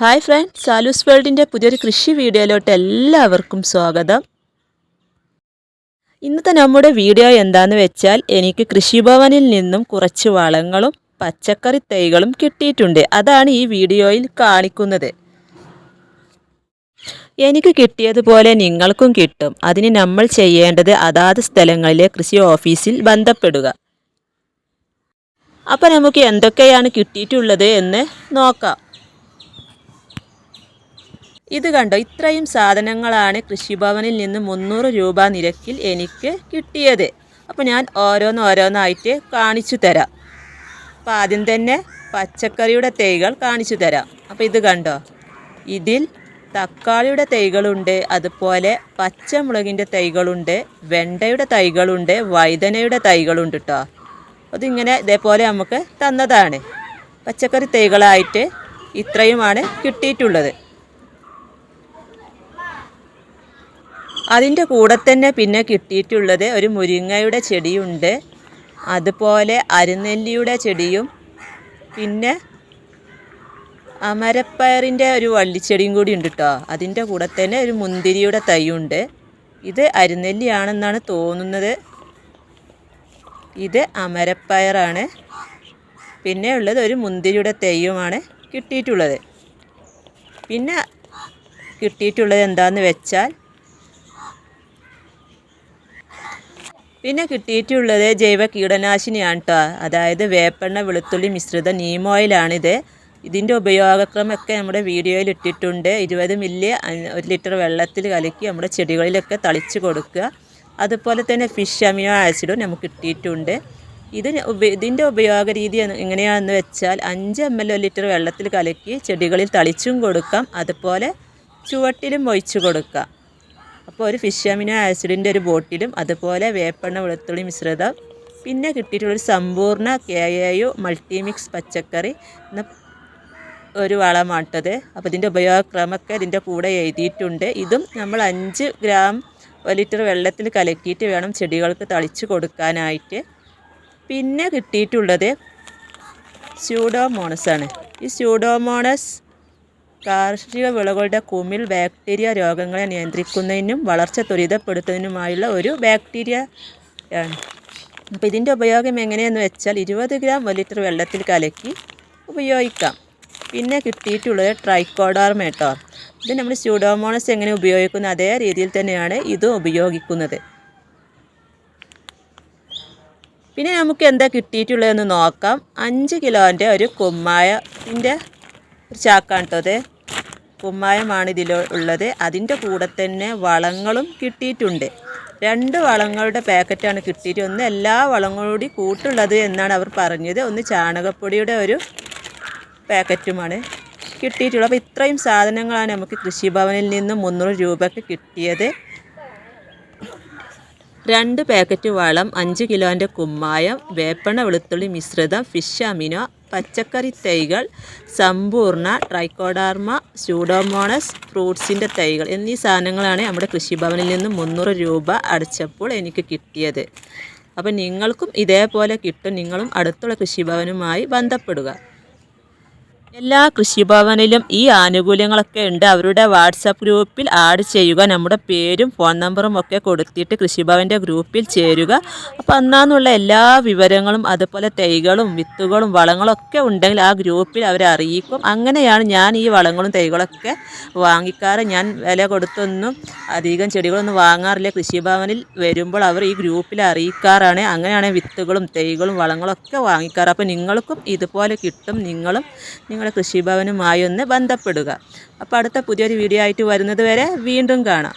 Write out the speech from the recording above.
Hi front സാലൂസ് വേൾഡിന്റെ പുതിയൊരു കൃഷി വീഡിയോയിലോട്ട് എല്ലാവർക്കും സ്വാഗതം. ഇന്നത്തെ നമ്മുടെ വീഡിയോ എന്താന്ന് വെച്ചാൽ എനിക്ക് കൃഷിഭവനിൽ നിന്നും കുറച്ച് വളങ്ങളും പച്ചക്കറി തൈകളും കിട്ടിയിട്ടുണ്ട്. അതാണ് ഈ വീഡിയോയിൽ കാണിക്കുന്നത്. എനിക്ക് കിട്ടിയതുപോലെ നിങ്ങൾക്കും കിട്ടും. അതിന് നമ്മൾ ചെയ്യേണ്ടത് അതാത് സ്ഥലങ്ങളിലെ കൃഷി ഓഫീസിൽ ബന്ധപ്പെടുക. അപ്പം നമുക്ക് എന്തൊക്കെയാണ് കിട്ടിയിട്ടുള്ളത് എന്ന് നോക്കാം. ഇത് കണ്ടോ? ഇത്രയും സാധനങ്ങളാണ് കൃഷിഭവനിൽ നിന്ന് മുന്നൂറ് രൂപ നിരക്കിൽ എനിക്ക് കിട്ടിയത്. അപ്പോൾ ഞാൻ ഓരോന്ന് ഓരോന്നായിട്ട് കാണിച്ചു തരാം. അപ്പോൾ ആദ്യം തന്നെ പച്ചക്കറിയുടെ തൈകൾ കാണിച്ചു തരാം. അപ്പോൾ ഇത് കണ്ടോ? ഇതിൽ തക്കാളിയുടെ തൈകളുണ്ട് അതുപോലെ പച്ചമുളകിന്റെ തൈകളുണ്ട് വെണ്ടയുടെ തൈകളുണ്ട് വഴുതനയുടെ തൈകളുണ്ട് കേട്ടോ അതിങ്ങനെ ഇതേപോലെ നമുക്ക് തന്നതാണ്. പച്ചക്കറി തൈകളായിട്ട് ഇത്രയുമാണ് കിട്ടിയിട്ടുള്ളത്. അതിന്റെ കൂടെ തന്നെ പിന്നെ കിട്ടിയിട്ടുള്ളത് ഒരു മുരിങ്ങയുടെ ചെടിയുണ്ട്. അതുപോലെ അരുനെല്ലിയുടെ ചെടിയും പിന്നെ അമരപ്പയറിന്റെ ഒരു വള്ളിച്ചെടിയും കൂടി ഉണ്ട് കേട്ടോ അതിന്റെ കൂടെ തന്നെ ഒരു മുന്തിരിയുടെ തൈയുണ്ട്. ഇത് അരുനെല്ലിയാണെന്നാണ് തോന്നുന്നത്. ഇത് അമരപ്പയറാണ്. പിന്നെ ഉള്ളത് ഒരു മുന്തിരിയുടെ തൈയുമാണ് കിട്ടിയിട്ടുള്ളത്. പിന്നെ കിട്ടിയിട്ടുള്ളത് എന്താണെന്ന് വെച്ചാൽ പിന്നെ കിട്ടിയിട്ടുള്ളത് ജൈവ കീടനാശിനിയാണ് കേട്ടോ അതായത് വേപ്പെണ്ണ വെളുത്തുള്ളി മിശ്രിത നീം ഓയിലാണിത് ഇതിന്റെ ഉപയോഗക്രമൊക്കെ നമ്മുടെ വീഡിയോയിൽ ഇട്ടിട്ടുണ്ട്. ഇരുപത് മില്ലി ഒരു ലിറ്റർ വെള്ളത്തിൽ കലക്കി നമ്മുടെ ചെടികളിലൊക്കെ തളിച്ച് കൊടുക്കുക. അതുപോലെ തന്നെ ഫിഷ് അമിനോ ആസിഡും നമുക്ക് കിട്ടിയിട്ടുണ്ട്. ഇത് ഇതിന്റെ ഉപയോഗ രീതി എങ്ങനെയാണെന്ന് വെച്ചാൽ അഞ്ച് എം എൽ ലിറ്റർ വെള്ളത്തിൽ കലക്കി ചെടികളിൽ തളിച്ചും കൊടുക്കാം. അതുപോലെ ചുവട്ടിലും ഒഴിച്ചു കൊടുക്കാം. അപ്പോൾ ഒരു ഫിഷ് അമിനോ ആസിഡിന്റെ ഒരു ബോട്ടിലും അതുപോലെ വേപ്പെണ്ണ വെളുത്തുള്ളി മിശ്രിതം പിന്നെ കിട്ടിയിട്ടുള്ള ഒരു സമ്പൂർണ കെ എ യു മൾട്ടിമിക്സ് പച്ചക്കറി എന്ന ഒരു വളമാട്ടത്. അപ്പോൾ ഇതിന്റെ ഉപയോഗക്രമമൊക്കെ ഇതിന്റെ കൂടെ എഴുതിയിട്ടുണ്ട്. ഇതും നമ്മൾ അഞ്ച് ഗ്രാം ഒരു ലിറ്റർ വെള്ളത്തിൽ കലക്കിയിട്ട് വേണം ചെടികൾക്ക് തളിച്ച് കൊടുക്കാനായിട്ട്. പിന്നെ കിട്ടിയിട്ടുള്ളത് സ്യൂഡോമോണസ് ആണ്. ഈ സ്യൂഡോമോണസ് കാർഷിക വിളകളുടെ കുമിൽ ബാക്ടീരിയ രോഗങ്ങളെ നിയന്ത്രിക്കുന്നതിനും വളർച്ച ത്വരിതപ്പെടുത്തുന്നതിനുമായുള്ള ഒരു ബാക്ടീരിയ ആണ്. അപ്പോൾ ഇതിന്റെ ഉപയോഗം എങ്ങനെയെന്ന് വെച്ചാൽ ഇരുപത് ഗ്രാം ഒരു ലിറ്റർ വെള്ളത്തിൽ കലക്കി ഉപയോഗിക്കാം. പിന്നെ കിട്ടിയിട്ടുള്ളത് ട്രൈക്കോഡാർമേട്ടോർ ഇത് നമ്മൾ സ്യൂഡോമോണസ് എങ്ങനെ ഉപയോഗിക്കുന്ന അതേ രീതിയിൽ തന്നെയാണ് ഇതും ഉപയോഗിക്കുന്നത്. പിന്നെ നമുക്ക് എന്താ കിട്ടിയിട്ടുള്ളതെന്ന് നോക്കാം. അഞ്ച് കിലോന്റെ ഒരു കുമ്മായത്തിന്റെ ഒരു ചാക്കാണ് കേട്ടോ കുമ്മായമാണ് ഇതിൽ ഉള്ളത്. അതിന്റെ കൂടെ തന്നെ വളങ്ങളും കിട്ടിയിട്ടുണ്ട്. രണ്ട് വളങ്ങളുടെ പാക്കറ്റാണ് കിട്ടിയിട്ട് ഒന്ന് എല്ലാ വളങ്ങളും കൂട്ടുള്ളത് എന്നാണ് അവർ പറഞ്ഞത്. ഒന്ന് ചാണകപ്പൊടിയുടെ ഒരു പാക്കറ്റുമാണ് കിട്ടിയിട്ടുള്ളത്. അപ്പോൾ ഇത്രയും സാധനങ്ങളാണ് നമുക്ക് കൃഷിഭവനിൽ നിന്ന് മുന്നൂറ് രൂപയ്ക്ക് കിട്ടിയത്. രണ്ട് പാക്കറ്റ് വളം അഞ്ച് കിലോന്റെ കുമ്മായം വേപ്പണ വെളുത്തുള്ളി മിശ്രിതം ഫിഷ് അമിനോ പച്ചക്കറി തൈകൾ സമ്പൂർണ ട്രൈക്കോഡാർമ സ്യൂഡോമോണസ് ഫ്രൂട്ട്സിന്റെ തൈകൾ എന്നീ സാധനങ്ങളാണ് നമ്മുടെ കൃഷിഭവനിൽ നിന്ന് മുന്നൂറ് രൂപ അടച്ചപ്പോൾ എനിക്ക് കിട്ടിയത്. അപ്പം നിങ്ങൾക്കും ഇതേപോലെ കിട്ടും. നിങ്ങളും അടുത്തുള്ള കൃഷിഭവനുമായി ബന്ധപ്പെടുക. എല്ലാ കൃഷിഭവനിലും ഈ ആനുകൂല്യങ്ങളൊക്കെ ഉണ്ട്. അവരുടെ വാട്സപ്പ് ഗ്രൂപ്പിൽ ആഡ് ചെയ്യുക. നമ്മുടെ പേരും ഫോൺ നമ്പറും ഒക്കെ കൊടുത്തിട്ട് കൃഷിഭവന്റെ ഗ്രൂപ്പിൽ ചേരുക. അപ്പോൾ അന്നാന്നുള്ള എല്ലാ വിവരങ്ങളും അതുപോലെ തൈകളും വിത്തുകളും വളങ്ങളും ഒക്കെ ഉണ്ടെങ്കിൽ ആ ഗ്രൂപ്പിൽ അവരെ അറിയിക്കും. അങ്ങനെയാണ് ഞാൻ ഈ വളങ്ങളും തൈകളൊക്കെ വാങ്ങിക്കാറ്. ഞാൻ വില കൊടുത്തൊന്നും അധികം ചെടികളൊന്നും വാങ്ങാറില്ല. കൃഷിഭവനിൽ വരുമ്പോൾ അവർ ഈ ഗ്രൂപ്പിൽ അറിയിക്കാറാണ്. അങ്ങനെയാണ് വിത്തുകളും തൈകളും വളങ്ങളൊക്കെ വാങ്ങിക്കാറ്. അപ്പോൾ നിങ്ങൾക്കും ഇതുപോലെ കിട്ടും. നിങ്ങളും നിങ്ങളുടെ കൃഷിഭവനുമായി ഒന്ന് ബന്ധപ്പെടുക. അപ്പോൾ അടുത്ത പുതിയൊരു വീഡിയോ ആയിട്ട് വരുന്നത് വരെ വീണ്ടും കാണാം.